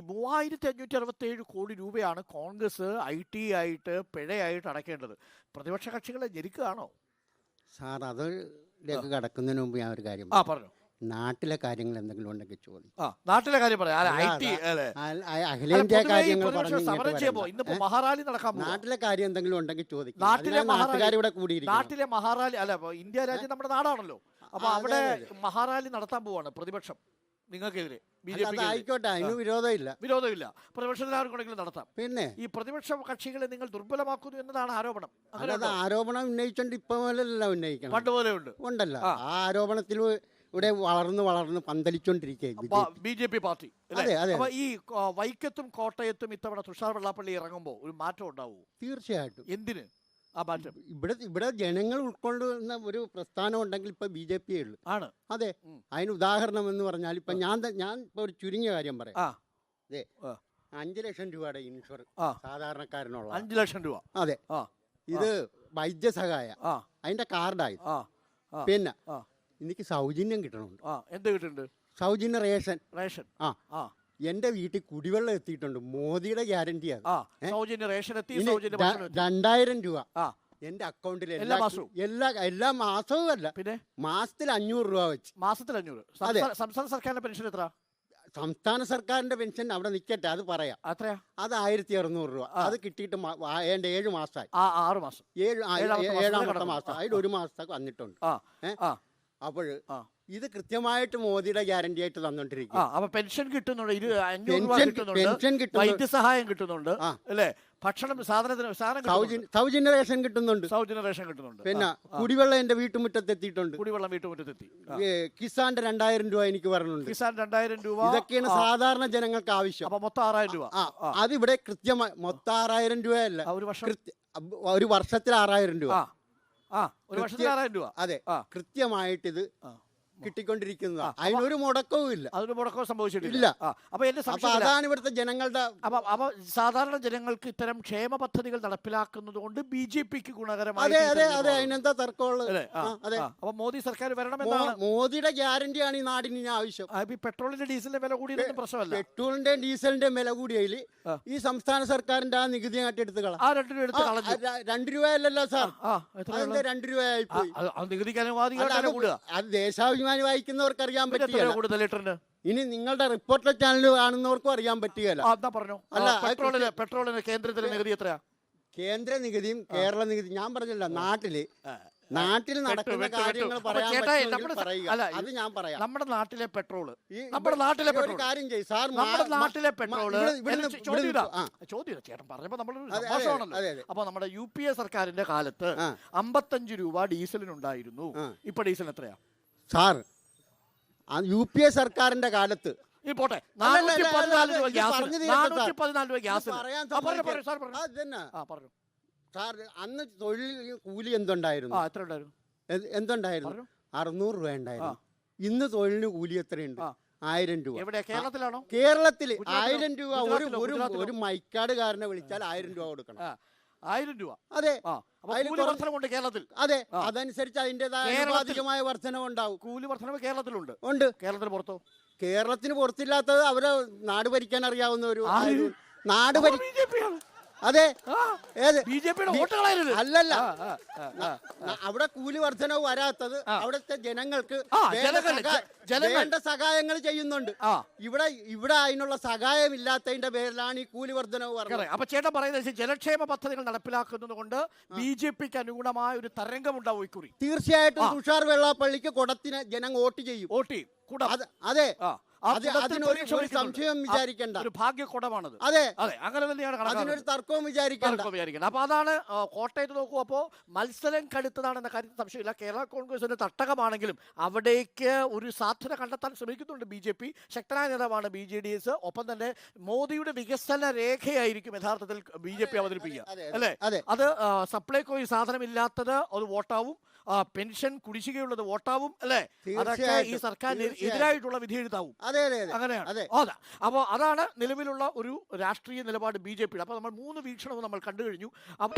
മൂവായിരത്തി അഞ്ഞൂറ്റി അറുപത്തി ഏഴ് കോടി രൂപയാണ് കോൺഗ്രസ് ഐ ടി ആയിട്ട് പിഴയായിട്ട് അടയ്ക്കേണ്ടത്. പ്രതിപക്ഷ കക്ഷികളെ ഞെരുക്കുകയാണോ? സാർ അത് കടക്കുന്നതിന് മുമ്പ് ഞാൻ ഒരു കാര്യം ആ. പറഞ്ഞു. നാട്ടിലെ കാര്യങ്ങൾ എന്തെങ്കിലും ഉണ്ടെങ്കിൽ ചോദിക്കും. നാട്ടിലെ കാര്യം പറയാം. അഖിലേന്ത്യാ കാര്യങ്ങൾ നാട്ടിലെ കാര്യം എന്തെങ്കിലും ഉണ്ടെങ്കിൽ ചോദിക്കും. നാട്ടിലെ നാട്ടിലെ മഹാറാലി അല്ല ഇന്ത്യ രാജ്യം നമ്മുടെ നാടാണല്ലോ. അപ്പൊ അവിടെ മഹാറാലി നടത്താൻ പോവാണ് പ്രതിപക്ഷം. നിങ്ങൾക്കെതിരെ ബി ജെ പി ആയിക്കോട്ടെ അതിന് വിരോധമില്ല. വിരോധമില്ല. പ്രതിപക്ഷത്തിൽ ആർക്കുണ്ടെങ്കിലും നടത്താം. പിന്നെ? ഈ പ്രതിപക്ഷ കക്ഷികളെ നിങ്ങൾ ദുർബലമാക്കുന്നു എന്നതാണ് ആരോപണം. അങ്ങനെ അല്ലാതെ ആരോപണം ഉന്നയിച്ചോണ്ട് ഇപ്പൊ മുതലല്ല ഉന്നയിക്കണം പണ്ട് പോലെ ഉണ്ട് ഉണ്ടല്ലോ. ആ. ആരോപണത്തിൽ ഇവിടെ വളർന്ന് വളർന്ന് പന്തലിച്ചോണ്ടിരിക്കുക ബി ജെ പി. പാർട്ടി അല്ലേ? അതെ, അതെ, അപ്പൊ ഈ വൈക്കത്തും കോട്ടയത്തും ഇത്തവണ തുഷാർ വെള്ളാപ്പള്ളി ഇറങ്ങുമ്പോൾ ഒരു മാറ്റം ഉണ്ടാവുമോ തീർച്ചയായിട്ടും. എന്തിന്? ആ മാറ്റം. ഇവിടെ ഇവിടെ ജനങ്ങൾ ഉൾക്കൊള്ളുന്ന ഒരു പ്രസ്ഥാനം ഉണ്ടെങ്കിൽ ഇപ്പൊ ബി ജെ പി ഉള്ളു. ആണ്. അതെ. അതിന് ഉദാഹരണം എന്ന് പറഞ്ഞാൽ ഇപ്പൊ ഞാൻ ത- ഞാൻ ഇപ്പൊ ഒരു ചുരുങ്ങിയ കാര്യം പറയാം. ആ. ആ. അഞ്ച് ലക്ഷം രൂപയുടെ ഇൻഷുർ ആ. സാധാരണക്കാരനുള്ള അഞ്ചു ലക്ഷം രൂപ. അതെ. ആ. ഇത് വൈദ്യസഹായ. ആ. അതിന്റെ കാർഡായി. ആ. ആ. പിന്നെ ആ. എനിക്ക് സൗജന്യം കിട്ടണമുണ്ട് ആ. എന്ത് കിട്ടുന്നുണ്ട്? സൗജന്യ റേഷൻ. റേഷൻ. ആ. ആ. എന്റെ വീട്ടിൽ കുടിവെള്ളം എത്തിയിട്ടുണ്ട്. മോദിയുടെ ഗ്യാരണ്ടിയാണ്. ആ സൗജന്യ റേഷൻ എത്തി ഇനി സൗജന്യ ര- ഭക്ഷണം എത്തി. രണ്ടായിരം രൂപ. ആ. എന്റെ അക്കൗണ്ടിൽ എല്ലാ എല്ലാ മാസവും? എല്ലാ എല്ലാ മാസവും അല്ല. പിന്നെ? മാസത്തിൽ അഞ്ഞൂറ് രൂപ വെച്ച്. മാസത്തിൽ അഞ്ഞൂറ്. അതെ. സംസ്ഥാന സംസ്ഥാന സർക്കാരിന്റെ പെൻഷൻ എത്ര സംസ്ഥാന സർക്കാരിന്റെ പെൻഷൻ അവിടെ നിൽക്കട്ടെ അത് പറയാം. അത് ആയിരത്തി അറുന്നൂറ് രൂപ. ആ. അത് കിട്ടിയിട്ട് മ- ആ- ഏതാണ്ട് ഏഴ് മാസമായി ആ ആറ് മാസം. ഏഴ് ആ, ഏഴാമത്തെ ഏ-. മാസം. ആ, അതിൽ ഒരു മാസത്തേക്ക് വന്നിട്ടുണ്ട്. ആ ഏ? ആ. അപ്പോൾ ആ. ഇത് കൃത്യമായിട്ട് മോദിയുടെ ഗ്യാരണ്ടി ആയിട്ട് ആ തന്നോണ്ടിരിക്കും അപ്പൊ പെൻഷൻ കിട്ടുന്നുണ്ട് ഇരു അഞ്ഞൂറ് രൂപ പെൻഷൻ കിട്ടുന്നുണ്ട് വൈദ്യസഹായം കിട്ടുന്നുണ്ട് ആ. അല്ലേ? ഭക്ഷണം സാധനത്തിന് സാധനം കിട്ടുന്നുണ്ട്. സൗജന്യ റേഷൻ കിട്ടുന്നുണ്ട്. സൗജന്യ റേഷൻ കിട്ടുന്നുണ്ട്. പിന്നെ ആ, ആ. കുടിവെള്ളം എന്റെ വീട്ടുമുറ്റത്ത് എത്തിയിട്ടുണ്ട്. കുടിവെള്ളം വീട്ടുമുറ്റത്തെത്തി. ആ. ഏ, കിസാന്റെ രണ്ടായിരം രൂപ എനിക്ക് പറഞ്ഞുണ്ട് കിസാൻ രണ്ടായിരം രൂപ. ഇതൊക്കെയാണ് ആ, സാധാരണ ജനങ്ങൾക്ക് ആവശ്യം. അപ്പൊ മൊത്തം ആറായിരം രൂപ. ആ അതിവിടെ കൃത്യമായി മൊത്തം ആറായിരം രൂപയല്ല. ആ, ഒരു വർഷം. കൃത്യ അബ് ഒരു വർഷത്തിൽ ആറായിരം രൂപ. ആ. ആ ഒരു വർഷത്തിൽ കൃത്യ- ആറായിരം രൂപ. അതെ. ആ. കൃത്യമായിട്ട് ഇത് ആ. കിട്ടിക്കൊണ്ടിരിക്കുന്നതാ. അതിനൊരു മുടക്കവും ഇല്ല. അതൊരു മുടക്കവും സംഭവിച്ചിട്ടില്ല. അപ്പൊ എന്റെ സംശയം. അതാണ് ഇവിടുത്തെ ജനങ്ങളുടെ അപ്പൊ അപ്പൊ സാധാരണ ജനങ്ങൾക്ക് ഇത്തരം ക്ഷേമ പദ്ധതികൾ നടപ്പിലാക്കുന്നത് കൊണ്ട് ബി ജെ പിക്ക് ഗുണകരമായി അതെ അതെ അതെ. അതിനെന്താ തർക്കമുള്ളത്? അതെ. അപ്പൊ മോദി സർക്കാർ വരണമെന്നാണ് മോദിയുടെ ഗ്യാരണ്ടിയാണ് ഈ നാടിന് ഇനി ആവശ്യം. അപ്പൊ ഈ പെട്രോളിന്റെ ഡീസലിന്റെ വില കൂടി പ്രശ്നമല്ല. പെട്രോളിന്റെ ഡീസലിന്റെ വില കൂടിയതിൽ ഈ സംസ്ഥാന സർക്കാരിന്റെ ആ നികുതി എടുത്ത് കള. ആ രണ്ടു രൂപ എടുത്ത് കളഞ്ഞു. രണ്ട് രൂപയല്ലല്ലോ സാർ. രണ്ടു രൂപ രൂപയായി പോയി. നികുതിക്ക് അത് ദേശാഭിമാനി വായിക്കുന്നവർക്ക് അറിയാൻ പറ്റില്ല ഇനി നിങ്ങളുടെ റിപ്പോർട്ടർ ചാനൽ കാണുന്നവർക്കും അറിയാൻ പറ്റുകയല്ല. പറഞ്ഞു. അല്ല, പെട്രോളിന് പെട്രോളിന് കേന്ദ്രത്തിലെ നികുതി എത്രയാ? കേന്ദ്ര നികുതിയും കേരള നികുതി ഞാൻ പറഞ്ഞില്ല നാട്ടിൽ നാട്ടിൽ നടക്കുന്ന. കാര്യങ്ങൾ പറയാൻ അത് ഞാൻ പറയാം. നമ്മുടെ നാട്ടിലെ പെട്രോൾ. നമ്മുടെ നാട്ടിലെ പെട്രോൾ കാര്യം ചെയ്യും സാർ നമ്മുടെ നാട്ടിലെ പെട്രോൾ. ചോദ്യം. ചേട്ടൻ പറഞ്ഞപ്പോ നമ്മൾ. അപ്പൊ നമ്മുടെ യു പി എ സർക്കാരിന്റെ കാലത്ത്. അമ്പത്തഞ്ച് രൂപ ഡീസലിനുണ്ടായിരുന്നു. ഇപ്പൊ ഡീസൽ എത്രയാ? സാർ യു പി എ സർക്കാരിന്റെ കാലത്ത് പോട്ടെ. നാനൂറ്റി പതിനാല് രൂപ ഗ്യാസ് നാനൂറ്റി സാർ. പതിനാല് രൂപ ഗ്യാസ് പറഞ്ഞു അന്ന് തൊഴിൽ കൂലി എന്തുണ്ടായിരുന്നു? ആ എത്ര ഉണ്ടായിരുന്നു? എന്തുണ്ടായിരുന്നു? അറുന്നൂറ് രൂപ ഉണ്ടായിരുന്നു. ഇന്ന് തൊഴിലിന് കൂലി എത്രയുണ്ട്. ആയിരം രൂപ. കേരളത്തിലാണോ? കേരളത്തിൽ? ആയിരം രൂപ ഒരു? ഒരു മൈക്കാട് കാരനെ വിളിച്ചാൽ ആയിരം രൂപ കൊടുക്കണം. ആയിരം രൂപ. അതെ. ആ അപ്പൊ അതിൽ കൂലി കുറച്ച് വർധനമുണ്ട് കേരളത്തിൽ. അതെ ആ. അതനുസരിച്ച് അതിന്റെതായ കേരളത്തിൽ- ആനുപാതികമായ വർധനവുണ്ടാവും കൂലി വർധനവ് കേരളത്തിലുണ്ട്. ഉണ്ട്. കേരളത്തിന് പുറത്തോ? കേരളത്തിന് പുറത്തില്ലാത്തത് അവരെ നാട് ഭരിക്കാൻ അറിയാവുന്ന ഒരു ആര്? നാട് ഭരി ബി ജെ പി ആണ്. അതെ. ഏത്? ബി ജെ പിയുടെ അല്ലല്ല. അവിടെ കൂലി വർധനവ് വരാത്തത്. അവിടുത്തെ ജനങ്ങൾക്ക് വേണ്ട സഹായങ്ങൾ ചെയ്യുന്നുണ്ട്. ഇവിടെ ഇവിടെ അതിനുള്ള സഹായം ഇല്ലാത്തതിന്റെ പേരിലാണ് ഈ കൂലി വർധനവ് പറഞ്ഞത് അപ്പൊ ചേട്ടൻ പറയുന്നത് ജലക്ഷേമ പദ്ധതികൾ നടപ്പിലാക്കുന്നത് കൊണ്ട് ബി ജെ പിക്ക് അനുഗുണമായ ഒരു തരംഗം ഉണ്ടാവും ഇക്കുറി തീർച്ചയായിട്ടും. തുഷാർ വെള്ളാപ്പള്ളിക്ക് കുടത്തിന് ജനങ്ങൾ വോട്ട് ചെയ്യും. വോട്ട് ചെയ്യും. അത് അതിനൊരു. സംശയം വിചാരിക്കേണ്ട. ഒരു ഭാഗ്യക്കുടമാണത്. അതെ. അതെ അങ്ങനെ തന്നെയാണ് അതിനൊരു തർക്കവും വിചാരിക്കേണ്ട. വിചാരിക്കേണ്ട. അപ്പൊ അതാണ് കോട്ടയത്ത് നോക്കൂ അപ്പോൾ മത്സരം കടുത്തതാണെന്ന കാര്യത്തിൽ സംശയമില്ല. കേരള കോൺഗ്രസിന്റെ തട്ടകമാണെങ്കിലും അവിടേക്ക് ഒരു സാധ്യത കണ്ടെത്താൻ ശ്രമിക്കുന്നുണ്ട് ബി ജെ പി. ശക്തനായ നേതാവാണ് ബി ജെ ഡി എസ്. ഒപ്പം തന്നെ മോദിയുടെ വികസന രേഖയായിരിക്കും യഥാർത്ഥത്തിൽ ബി ജെ പി അവതരിപ്പിക്കുക. അല്ലേ? അതെ. സപ്ലൈകോ ഈ സാധനമില്ലാത്തത് അത് വോട്ടാവും. പെൻഷൻ കുടിശ്ശികയുള്ളത് വോട്ടാവും. അല്ലേ? അതൊക്കെ ഈ സർക്കാരിന് എതിരായിട്ടുള്ള വിധി എഴുതാവും. അതെ അതെ അങ്ങനെയാണ്. അതെ. അതാ. അപ്പോൾ അതാണ് നിലവിലുള്ള ഒരു രാഷ്ട്രീയ നിലപാട് ബി ജെ പിയുടെ. അപ്പോൾ നമ്മൾ മൂന്ന് വീക്ഷണവും നമ്മൾ കണ്ടു കഴിഞ്ഞു. അപ്പൊ